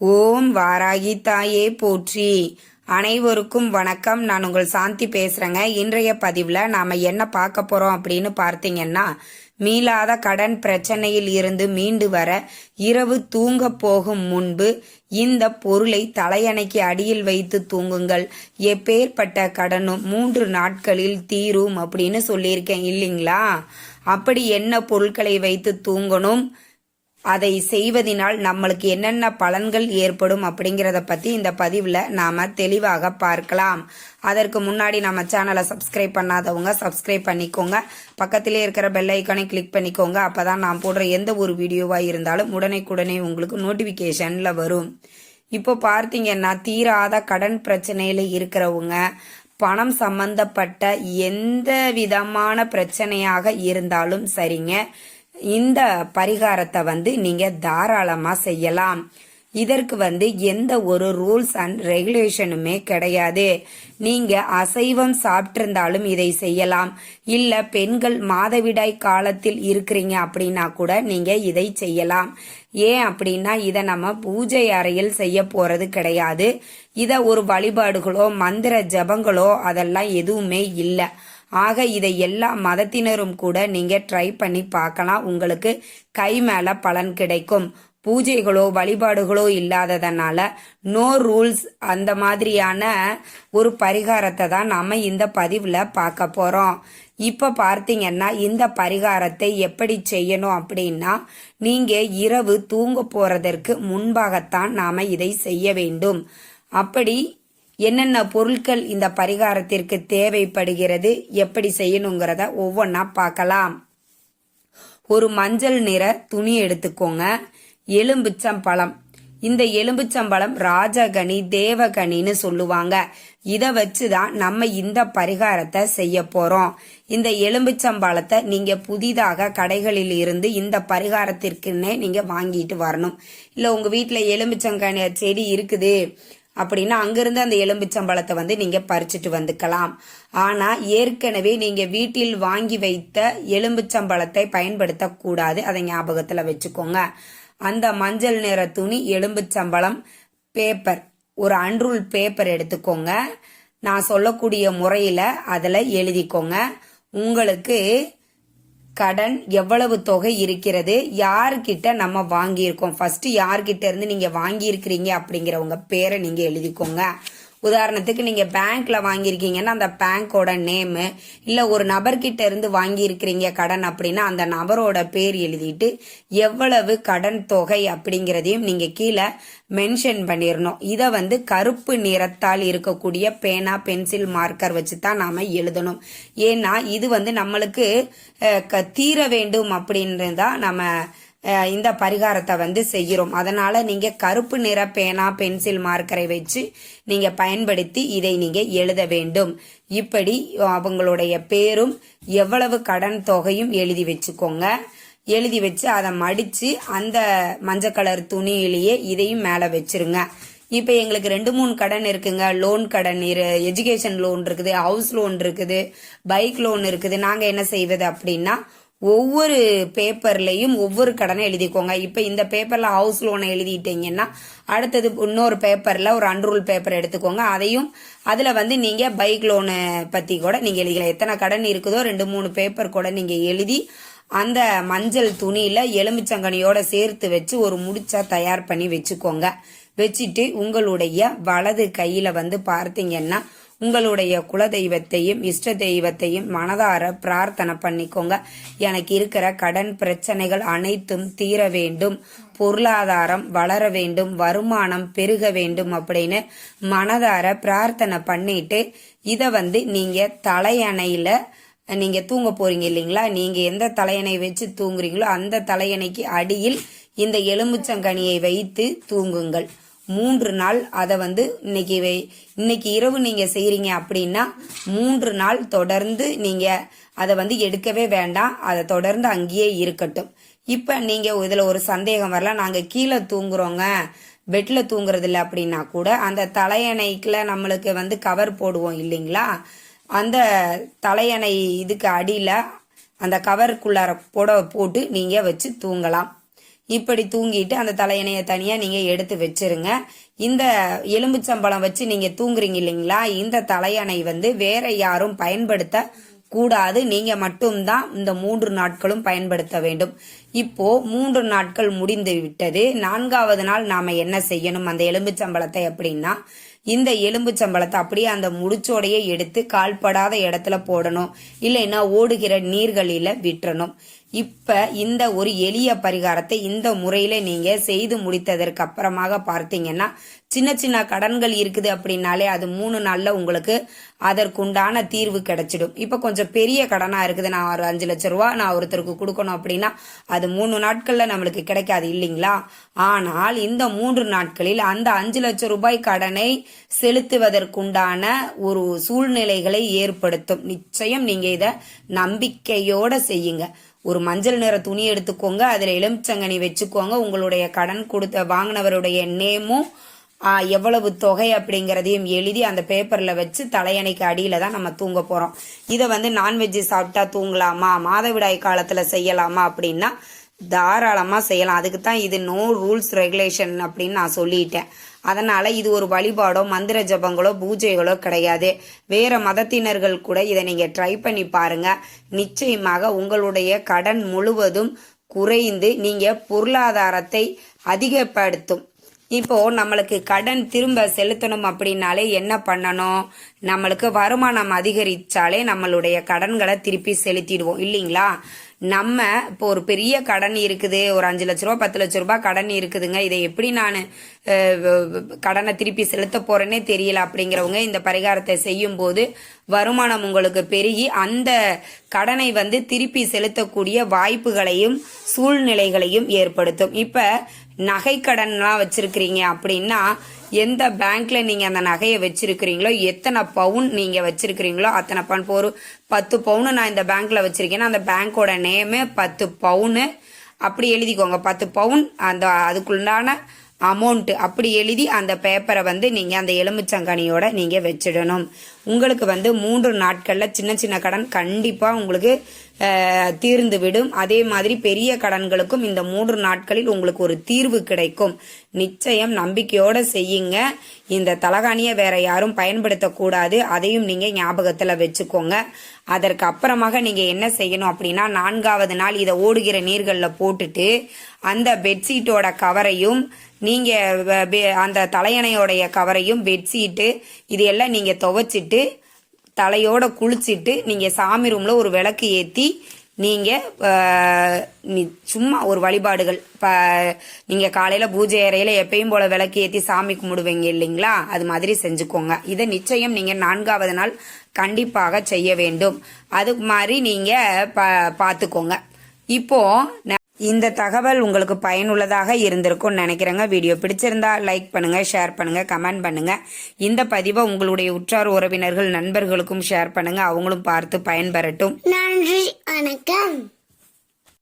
ஓம் வாராகி தாயே போற்றி. அனைவருக்கும் வணக்கம். நான் உங்கள் சாந்தி பேசுறேங்க. இன்றைய பதிவில் நாம என்ன பார்க்க போறோம் அப்படின்னு பார்த்தீங்கன்னா மீளாத கடன் பிரச்சனையில் இருந்து மீண்டு வர இரவு தூங்க போகும் முன்பு இந்த பொருளை தலையணைக்கு அடியில் வைத்து தூங்குங்கள். எப்பேற்பட்ட கடனும் மூன்று நாட்களில் தீரும் அப்படின்னு சொல்லியிருக்கேன் இல்லைங்களா? அப்படி என்ன பொருட்களை வைத்து தூங்கணும்? அதை செய்வதனால் நம்மளுக்கு என்னென்ன பலன்கள் ஏற்படும் அப்படிங்கிறத பற்றி இந்த பதிவில் நாம் தெளிவாக பார்க்கலாம். அதற்கு முன்னாடி நம்ம சேனலை சப்ஸ்கிரைப் பண்ணாதவங்க சப்ஸ்கிரைப் பண்ணிக்கோங்க. பக்கத்திலே இருக்கிற பெல் ஐக்கானை கிளிக் பண்ணிக்கோங்க. அப்போ தான் நான் போடுற எந்த ஒரு வீடியோவாக இருந்தாலும் உடனே உங்களுக்கு நோட்டிஃபிகேஷனில் வரும். இப்போ பார்த்தீங்கன்னா தீராத கடன் பிரச்சனையில் இருக்கிறவங்க பணம் சம்பந்தப்பட்ட எந்த விதமான பிரச்சனையாக இருந்தாலும் சரிங்க. இந்த பரிகாரத்தை வந்து நீங்கள் தாராளமாக செய்யலாம். இதற்கு வந்து எந்த ஒரு ரூல்ஸ் அண்ட் ரெகுலேஷனுமே கிடையாது. நீங்க அசைவம் சாப்பிட்டிருந்தாலும் இதை செய்யலாம். இல்ல பெண்கள் மாதவிடாய் காலத்தில் இருக்கிறீங்க அப்படின்னா கூட நீங்க இதை செய்யலாம். ஏன் அப்படின்னா இதை நம்ம பூஜை அறையில் செய்ய போறது கிடையாது. இதை ஒரு வழிபாடுகளோ மந்திர ஜபங்களோ அதெல்லாம் எதுவுமே இல்லை. ஆக இதை எல்லா மதத்தினரும் கூட நீங்க ட்ரை பண்ணி பார்க்கலாம். உங்களுக்கு கை மேல பலன் கிடைக்கும். பூஜைகளோ வழிபாடுகளோ இல்லாததுனால நோ ரூல்ஸ் அந்த மாதிரியான ஒரு பரிகாரத்தை தான் நாம இந்த பதிவில் பார்க்க போறோம். இப்போ பார்த்தீங்கன்னா இந்த பரிகாரத்தை எப்படி செய்யணும் அப்படின்னா நீங்கள் இரவு தூங்க போறதற்கு முன்பாகத்தான் நாம இதை செய்ய வேண்டும். அப்படி என்னென்ன பொருட்கள் இந்த பரிகாரத்திற்கு தேவைப்படுகிறது எப்படி செய்யணுங்கிறத ஒவ்வொன்றா பார்க்கலாம். ஒரு மஞ்சள் நிற துணி எடுத்துக்கோங்க. எலும்பிச்சம்பழம் இந்த எலும்புச்சம்பழம் ராஜகனி தேவகனின்னு சொல்லுவாங்க. இதை வச்சு தான் நம்ம இந்த பரிகாரத்தை செய்ய போறோம். இந்த எலும்புச்சம்பழத்தை நீங்க புதிதாக கடைகளில் இருந்து இந்த பரிகாரத்திற்குன்னே நீங்க வாங்கிட்டு வரணும். இல்ல உங்க வீட்டுல எலும்புச்சங்கனி செடி இருக்குது. அப்படின்னா அங்கிருந்து அந்த எலும்பிச்சம்பழத்தை வந்து நீங்கள் பறிச்சுட்டு வந்துக்கலாம். ஆனால் ஏற்கனவே நீங்கள் வீட்டில் வாங்கி வைத்த எலும்புச்சம்பழத்தை பயன்படுத்தக்கூடாது. அதை ஞாபகத்தில் வச்சுக்கோங்க. அந்த மஞ்சள் நிற துணி எலும்பிச்சம்பழம் பேப்பர் ஒரு அன்ரூல் பேப்பர் எடுத்துக்கோங்க. நான் சொல்லக்கூடிய முறையில் அதில் எழுதிக்கோங்க. உங்களுக்கு கடன் எவ்வளவு தொகை இருக்கிறது யாருக்கிட்ட நம்ம வாங்கியிருக்கோம்? ஃபர்ஸ்ட் யார்கிட்ட இருந்து நீங்க வாங்கியிருக்கிறீங்க அப்படிங்கிறவங்க பேரை நீங்க எழுதிக்கோங்க. உதாரணத்துக்கு நீங்க பேங்க்ல வாங்கியிருக்கீங்கன்னா அந்த பேங்கோட நேமு இல்ல ஒரு நபர்கிட்ட இருந்து வாங்கியிருக்கிறீங்க கடன் அப்படின்னா அந்த நபரோட பேர் எழுதிட்டு எவ்வளவு கடன் தொகை அப்படிங்கிறதையும் நீங்க கீழே மென்ஷன் பண்ணிடணும் இதை வந்து கருப்பு நிறத்தால் இருக்கக்கூடிய பேனா பென்சில் மார்க்கர் வச்சு தான் நாம எழுதணும். ஏன்னா இது வந்து நம்மளுக்கு தீர வேண்டும் அப்படின்றதா நம்ம இந்த பரிகாரத்தை வந்து செய்கிறோம். அதனால் நீங்கள் கருப்பு நிற பேனா பென்சில் மார்க்கரை வச்சு நீங்கள் பயன்படுத்தி இதை நீங்கள் எழுத வேண்டும். இப்படி அவங்களுடைய பேரும் எவ்வளவு கடன் தொகையும் எழுதி வச்சுக்கோங்க. எழுதி வச்சு அதை மடித்து அந்த மஞ்சள் கலர் துணியிலேயே இதையும் மேலே வச்சிருங்க. இப்போ எங்களுக்கு ரெண்டு மூணு கடன் இருக்குங்க. லோன் கடன் இரு எஜுகேஷன் லோன் இருக்குது ஹவுஸ் லோன் இருக்குது பைக் லோன் இருக்குது. நாங்கள் என்ன செய்வது அப்படின்னா ஒவ்வொரு பேப்பர்லையும் ஒவ்வொரு கடனை எழுதிக்கோங்க. இப்போ இந்த பேப்பரில் ஹவுஸ் லோனை எழுதிட்டீங்கன்னா அடுத்தது இன்னொரு பேப்பரில் ஒரு அன்ரூல் பேப்பர் எடுத்துக்கோங்க. அதையும் அதில் வந்து நீங்கள் பைக் லோனை பற்றி கூட நீங்கள் எழுதிக்கலாம். எத்தனை கடன் இருக்குதோ ரெண்டு மூணு பேப்பர் கூட நீங்கள் எழுதி அந்த மஞ்சள் துணியில் எலுமிச்சங்கனியோட சேர்த்து வச்சு ஒரு முடிச்சா தயார் பண்ணி வச்சுக்கோங்க. வச்சுட்டு உங்களுடைய வலது கையில் வந்து பார்த்தீங்கன்னா உங்களுடைய குல தெய்வத்தையும் இஷ்ட தெய்வத்தையும் மனதார பிரார்த்தனை பண்ணிக்கோங்க. எனக்கு இருக்கிற கடன் பிரச்சனைகள் அனைத்தும் தீர வேண்டும். பொருளாதாரம் வளர வேண்டும். வருமானம் பெருக வேண்டும் அப்படின்னு மனதார பிரார்த்தனை பண்ணிட்டு இதை வந்து நீங்க தலையணையில நீங்க தூங்க போறீங்க இல்லைங்களா? நீங்க எந்த தலையணை வச்சு தூங்குறீங்களோ அந்த தலையணைக்கு அடியில் இந்த எலுமிச்சங்கனியை வைத்து தூங்குங்கள். மூன்று நாள் அதை வந்து இன்னைக்கு இன்னைக்கு இரவு நீங்க செய்யறீங்க அப்படின்னா மூன்று நாள் தொடர்ந்து நீங்க அதை வந்து எடுக்கவே வேண்டாம். அதை தொடர்ந்து அங்கேயே இருக்கட்டும். இப்ப நீங்க இதுல ஒரு சந்தேகம் வரலாம் நாங்க கீழே தூங்குறோங்க. பெட்ல தூங்குறது இல்லை அப்படின்னா கூட அந்த தலையணைக்குல நம்மளுக்கு வந்து கவர் போடுவோம் இல்லைங்களா? அந்த தலையணை இதுக்கு அடியில அந்த கவருக்குள்ளார போட போட்டு நீங்க வச்சு தூங்கலாம். இப்படி தூங்கிட்டு அந்த தலையணையை தனியா நீங்க எடுத்து வச்சிருங்க. இந்த எலும்புச்சம்பளம் வச்சு நீங்க தூங்குறீங்க இல்லைங்களா? இந்த தலையணை வந்து வேற யாரும் பயன்படுத்த கூடாது நீங்க மட்டும்தான் இந்த மூன்று நாட்களும் பயன்படுத்த வேண்டும். இப்போ மூன்று நாட்கள் முடிந்து விட்டது. நான்காவது நாள் நாம என்ன செய்யணும்? அந்த எலும்புச்சம்பளத்தை அப்படின்னா இந்த எலும்புச்சம்பளத்தை அப்படியே அந்த முடிச்சோடையே எடுத்து கால்படாத இடத்துல போடணும். இல்லைன்னா ஓடுகிற நீர்களில விட்டுறணும். இப்ப இந்த ஒரு எளிய பரிகாரத்தை இந்த முறையில நீங்க செய்து முடித்ததற்கு அப்புறமாக பார்த்தீங்கன்னா சின்ன சின்ன கடன்கள் இருக்குது அப்படின்னாலே அது மூணு நாள்ல உங்களுக்கு அதற்குண்டான தீர்வு கிடைச்சிடும். இப்ப கொஞ்சம் பெரிய கடனா இருக்குது. நான் ஒரு அஞ்சு லட்ச ரூபா நான் ஒருத்தருக்கு கொடுக்கணும் அப்படின்னா அது மூணு நாட்கள்ல நம்மளுக்கு கிடைக்காது இல்லைங்களா? ஆனால் இந்த மூன்று நாட்களில் அந்த அஞ்சு லட்சம் ரூபாய் கடனை செலுத்துவதற்குண்டான ஒரு சூழ்நிலைகளை ஏற்படுத்தும். நிச்சயம் நீங்க இத நம்பிக்கையோட செய்யுங்க. ஒரு மஞ்சள் நிற துணி எடுத்துக்கோங்க. அதில் எலுமிச்சங்கனி வச்சுக்கோங்க. உங்களுடைய கடன் கொடுத்த வாங்கினவருடைய நேமும் எவ்வளவு தொகை அப்படிங்கிறதையும் எழுதி அந்த பேப்பரில் வச்சு தலையணைக்கு அடியில் தான் நம்ம தூங்க போகிறோம் இதை வந்து நான்வெஜ்ஜு சாப்பிட்டா தூங்கலாமா? மாதவிடாய் காலத்தில் செய்யலாமா அப்படின்னா தாராளமாக செய்யலாம். அதுக்கு தான் இது நோ ரூல்ஸ் ரெகுலேஷன் அப்படின்னு நான் சொல்லிட்டேன். அதனால் இது ஒரு வழிபாடோ மந்திர ஜபங்களோ பூஜைகளோ கிடையாது. வேறு மதத்தினர்கள் கூட இதை நீங்கள் ட்ரை பண்ணி பாருங்க. நிச்சயமாக உங்களுடைய கடன் முழுவதும் குறைந்து நீங்கள் பொருளாதாரத்தை அதிகப்படுத்தும். இப்போ நம்மளுக்கு கடன் திரும்ப செலுத்தணும் அப்படின்னாலே என்ன பண்ணணும்? நம்மளுக்கு வருமானம் அதிகரிச்சாலே நம்மளுடைய கடன்களை திருப்பி செலுத்திடுவோம். இல்லைங்களா? நம்ம இப்போ ஒரு பெரிய கடன் இருக்குது ஒரு அஞ்சு லட்ச ரூபா பத்து லட்ச ரூபாய் கடன் இருக்குதுங்க. இதை எப்படி நான் கடனை திருப்பி செலுத்த போறேன்னே தெரியல அப்படிங்கிறவங்க இந்த பரிகாரத்தை செய்யும் போது வருமானம் உங்களுக்கு பெருகி அந்த கடனை வந்து திருப்பி செலுத்தக்கூடிய வாய்ப்புகளையும் சூழ்நிலைகளையும் ஏற்படுத்தும். இப்ப நகை கடன்லாம் வச்சிருக்கிறீங்க அப்படின்னா எந்த பேங்க்ல நீங்க அந்த நகையை வச்சிருக்கிறீங்களோ எத்தனை பவுன் நீங்க வச்சிருக்கிறீங்களோ அத்தனை பவுன் இப்போ ஒரு பத்து பவுன் நான் இந்த பேங்க்ல வச்சிருக்கேன்னா அந்த பேங்கோட நேமு பத்து பவுனு அப்படி எழுதிக்கோங்க. பத்து பவுன் அந்த அதுக்குள்ளான அமௌண்ட்டு அப்படி எழுதி அந்த பேப்பரை வந்து நீங்கள் அந்த எலுமிச்சங்கனியோட நீங்கள் வச்சிடணும். உங்களுக்கு வந்து மூன்று நாட்களில் சின்ன சின்ன கடன் கண்டிப்பாக உங்களுக்கு தீர்ந்து விடும் அதே மாதிரி பெரிய கடன்களுக்கும் இந்த மூன்று நாட்களில் உங்களுக்கு ஒரு தீர்வு கிடைக்கும். நிச்சயம் நம்பிக்கையோட செய்யுங்க. இந்த தலகாணியை வேற யாரும் பயன்படுத்தக்கூடாது. அதையும் நீங்க ஞாபகத்துல வச்சுக்கோங்க. அதற்கு அப்புறமாக நீங்க என்ன செய்யணும் அப்படின்னா நான்காவது நாள் இதை ஓடுகிற நீர்களில் போட்டுட்டு அந்த பெட்ஷீட்டோட கவரையும் நீங்க அந்த தலையணையோடைய கவரையும் பெட்ஷீட்டு இது எல்லாம் நீங்க துவைச்சிட்டு தலையோட குளிச்சிட்டு நீங்க சாமி ரூம்ல ஒரு விளக்கு ஏத்தி நீங்கள் சும்மா ஒரு வழிபாடுகள் இப்போ நீங்கள் காலையில் பூஜை அறையில் எப்பயும் போல் விளக்கு ஏற்றி சாமி கும்பிடுவீங்க இல்லைங்களா? அது மாதிரி செஞ்சுக்கோங்க. இதை நிச்சயம் நீங்கள் நான்காவது நாள் கண்டிப்பாக செய்ய வேண்டும். அது மாதிரி நீங்கள் ப- பார்த்துக்கோங்க. இப்போது ந- இந்த தகவல் உங்களுக்கு பயனுள்ளதாக இருந்திருக்கும்னு நினைக்கிறேங்க. வீடியோ பிடிச்சிருந்தா லைக் பண்ணுங்க ஷேர் பண்ணுங்க கமெண்ட் பண்ணுங்க. இந்த பதிவை உங்களுடைய உற்றார் உறவினர்கள் நண்பர்களுக்கும் ஷேர் பண்ணுங்க. அவங்களும் பார்த்து பயன்பெறட்டும். நன்றி வணக்கம்.